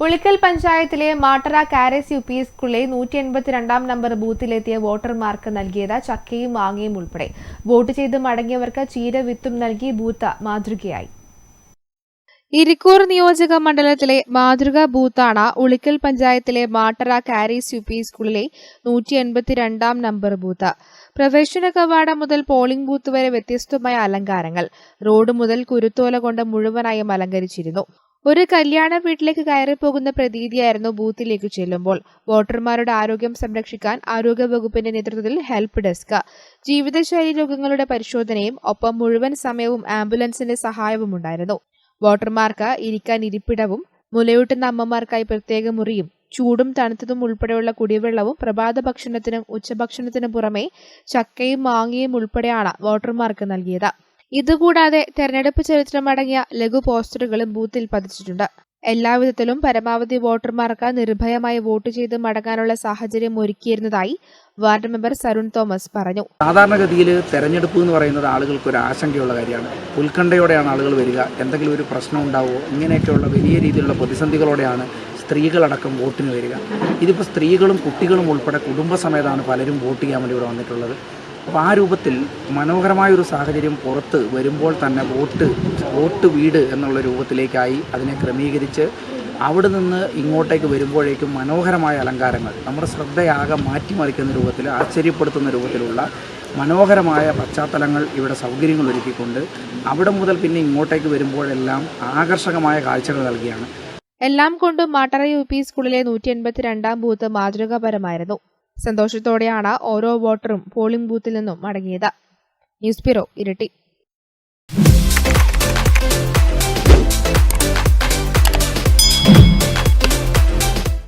ഉളിക്കൽ പഞ്ചായത്തിലെ Mattara കാരസ് U P സ്കൂളിലെ നൂറ്റി എൺപത്തിരണ്ടാം നമ്പർ ബൂത്തിലെത്തിയ വോട്ടർമാർക്ക് നൽകിയത് ചക്കയും മാങ്ങയും ഉൾപ്പെടെ. വോട്ട് ചെയ്ത് മടങ്ങിയവർക്ക് ചീര വിത്തും നൽകി ബൂത്ത് മാതൃകയായി. ഇരിക്കൂർ നിയോജക മണ്ഡലത്തിലെ മാതൃകാ ബൂത്താണ് ഉളിക്കൽ പഞ്ചായത്തിലെ മാട്ടറ കാരീസ് യു പി സ്കൂളിലെ നൂറ്റി എൺപത്തിരണ്ടാം നമ്പർ ബൂത്ത്. പ്രവേശന കവാടം മുതൽ പോളിംഗ് ബൂത്ത് വരെ വ്യത്യസ്തമായ അലങ്കാരങ്ങൾ. റോഡ് മുതൽ കുരുത്തോല കൊണ്ട് മുഴുവനായും അലങ്കരിച്ചിരുന്നു. ഒരു കല്യാണ വീട്ടിലേക്ക് കയറിപ്പോകുന്ന പ്രതീതിയായിരുന്നു ബൂത്തിലേക്ക് ചെല്ലുമ്പോൾ. വോട്ടർമാരുടെ ആരോഗ്യം സംരക്ഷിക്കാൻ ആരോഗ്യ വകുപ്പിന്റെ നേതൃത്വത്തിൽ ഹെൽപ്പ് ഡെസ്ക്. ജീവിതശൈലി രോഗങ്ങളുടെ പരിശോധനയും ഒപ്പം മുഴുവൻ സമയവും ആംബുലൻസിന്റെ സഹായവും ഉണ്ടായിരുന്നു. വോട്ടർമാർക്ക് ഇരിക്കാൻ ഇരിപ്പിടവും മുലയൂട്ടുന്ന അമ്മമാർക്കായി പ്രത്യേക മുറിയും ചൂടും തണുത്തതും ഉൾപ്പെടെയുള്ള കുടിവെള്ളവും പ്രഭാത ഭക്ഷണത്തിനും ഉച്ചഭക്ഷണത്തിനും പുറമെ ചക്കയും മാങ്ങയും ഉൾപ്പെടെയാണ് വോട്ടർമാർക്ക് നൽകിയത്. ഇതുകൂടാതെ തെരഞ്ഞെടുപ്പ് ചരിത്രമടങ്ങിയ ലഘു പോസ്റ്ററുകളും ബൂത്തിൽ പതിച്ചിട്ടുണ്ട്. എല്ലാവിധത്തിലും പരമാവധി വോട്ടർമാർക്ക് നിർഭയമായി വോട്ട് ചെയ്ത് മടങ്ങാനുള്ള സാഹചര്യം ഒരുക്കിയിരുന്നതായി വാർഡ് മെമ്പർ സരുൺ തോമസ് പറഞ്ഞു. സാധാരണഗതിയിൽ തെരഞ്ഞെടുപ്പ് എന്ന് പറയുന്നത് ആളുകൾക്ക് ഒരു ആശങ്കയുള്ള കാര്യമാണ്. ഉത്കണ്ഠയോടെയാണ് ആളുകൾ വരിക. എന്തെങ്കിലും ഒരു പ്രശ്നം ഉണ്ടാവുമോ ഇങ്ങനെയൊക്കെയുള്ള വലിയ രീതിയിലുള്ള പ്രതിസന്ധികളോടെയാണ് സ്ത്രീകളടക്കം വോട്ടിന് വരിക. ഇതിപ്പോൾ സ്ത്രീകളും കുട്ടികളും ഉൾപ്പെടെ കുടുംബസമേതാണ് പലരും വോട്ട് ചെയ്യാൻ വേണ്ടി ഇവിടെ വന്നിട്ടുള്ളത്. അപ്പോൾ ആ രൂപത്തിൽ മനോഹരമായൊരു സാഹചര്യം പുറത്ത് വരുമ്പോൾ തന്നെ വോട്ട് വോട്ട് വീട് എന്നുള്ള രൂപത്തിലേക്കായി അതിനെ ക്രമീകരിച്ച് അവിടെ നിന്ന് ഇങ്ങോട്ടേക്ക് വരുമ്പോഴേക്കും മനോഹരമായ അലങ്കാരങ്ങൾ നമ്മുടെ ശ്രദ്ധയാകെ മാറ്റിമറിക്കുന്ന രൂപത്തിൽ ആശ്ചര്യപ്പെടുത്തുന്ന രൂപത്തിലുള്ള മനോഹരമായ പശ്ചാത്തലങ്ങൾ ഇവിടെ സൗകര്യങ്ങൾ ഒരുക്കിക്കൊണ്ട് അവിടെ മുതൽ പിന്നെ ഇങ്ങോട്ടേക്ക് വരുമ്പോഴെല്ലാം ആകർഷകമായ കാഴ്ചകൾ നൽകിയാണ്. എല്ലാം കൊണ്ടും മാട്ടറ യു പി സ്കൂളിലെ നൂറ്റി എൺപത്തിരണ്ടാം ബൂത്ത് മാതൃകാപരമായിരുന്നു. സന്തോഷത്തോടെയാണ് ഓരോ വോട്ടറും പോളിംഗ് ബൂത്തിൽ നിന്നും മടങ്ങിയത്. ന്യൂസ് ബ്യൂറോ ഇരട്ടി.